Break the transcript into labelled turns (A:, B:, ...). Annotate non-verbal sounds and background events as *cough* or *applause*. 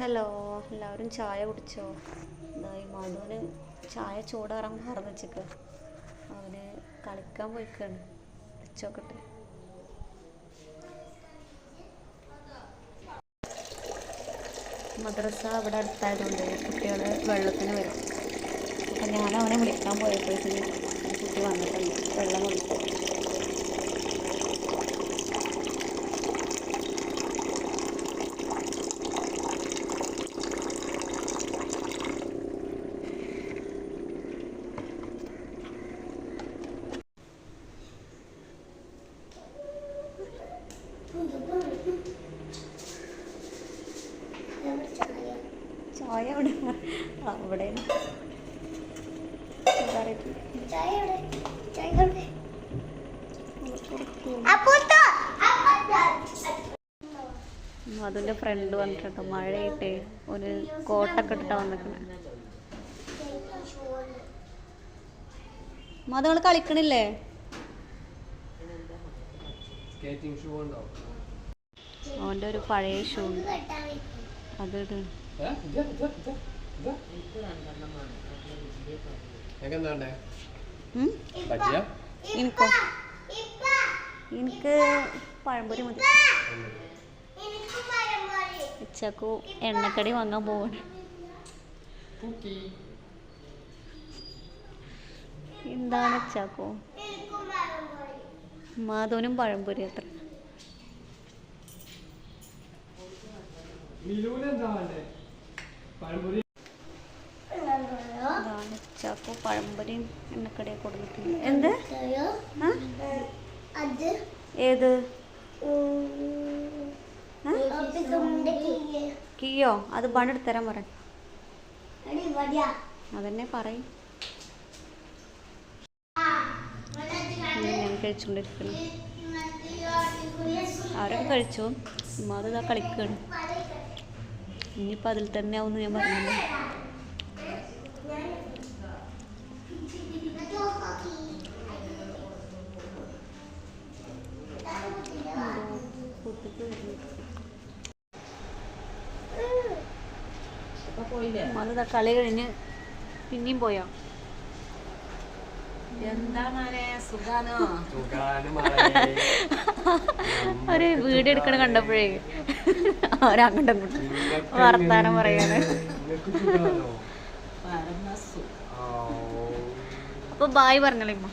A: Hello എല്ലാവരും ചായ കുടിച്ചോ? ഈ മധുവിന് ചായ ചൂടാറാൻ മറന്നു വെച്ചേക്ക് അവന് കളിക്കാൻ പോയിക്കാണ്. വെച്ചോക്കട്ടെ. മദ്രസ ഇവിടെ അടുത്തായതുകൊണ്ട് കുട്ടികൾ വെള്ളത്തിന് വരും. അപ്പം ഞാൻ അവനെ വിളിക്കാൻ പോയപ്പോഴത്തേന് കുട്ടി വന്നിട്ടുണ്ട്. വെള്ളം വന്നിട്ട് ചായ അവിടെ? അവിടെ അതിന്റെ ഫ്രണ്ട് വന്നിട്ടുണ്ട്. മഴയായിട്ടേ ഒരു കോട്ടൊക്കെ ഇട്ടിട്ടാ വന്നിക്കണേ. മതങ്ങൾ കളിക്കണില്ലേ?
B: അവന്റെ ഷൂ ഉണ്ടോ
A: അവന്റെ ഒരു പഴയ ഷൂ ഉണ്ട് അത് എനിക്കോ എനിക്ക് പഴംപൊരി മതി. ഉച്ചക്കു എണ്ണക്കടി വാങ്ങാൻ പോവാണ്. എന്താണ് ഉച്ചാക്കോ? മാധവനും പഴംപൊരി അത്ര.
B: മിലൂന് എന്താ വേണ്ടേ?
A: ഉച്ചാക്കോ പഴംപൊരിയും എണ്ണക്കടയെ കൊടുത്തിട്ടുണ്ട്. എന്ത്?
C: അത്
A: ഏത്? കീയോ അത് ബണെടുത്ത് തരാൻ പറ. അതന്നെ പറയും. ഞാൻ കഴിച്ചുകൊണ്ടിരിക്കുന്നു അവരൊക്കെ കഴിച്ചു? ഉമ്മാത് ഇതാ കളിക്കുകയാണ് ഇനിയിപ്പോൾ അതിൽ തന്നെ ആവുമെന്ന് ഞാൻ പറഞ്ഞില്ല മത ഇതാ കളി കഴിഞ്ഞ് പിന്നെയും പോയോ?
D: എന്താ മോനെ? സുഖാണോ?
B: സുഖാണ് മഴയേ. *laughs*
A: ഒരു വീഡിയോ എടുക്കണ കണ്ടപ്പോഴേ. അവരങ്ങോട്ടും ഇങ്ങോട്ടും വർത്താനം പറയാണ്. അപ്പൊ ബായ് പറഞ്ഞല്ലേ ഇമ്മ.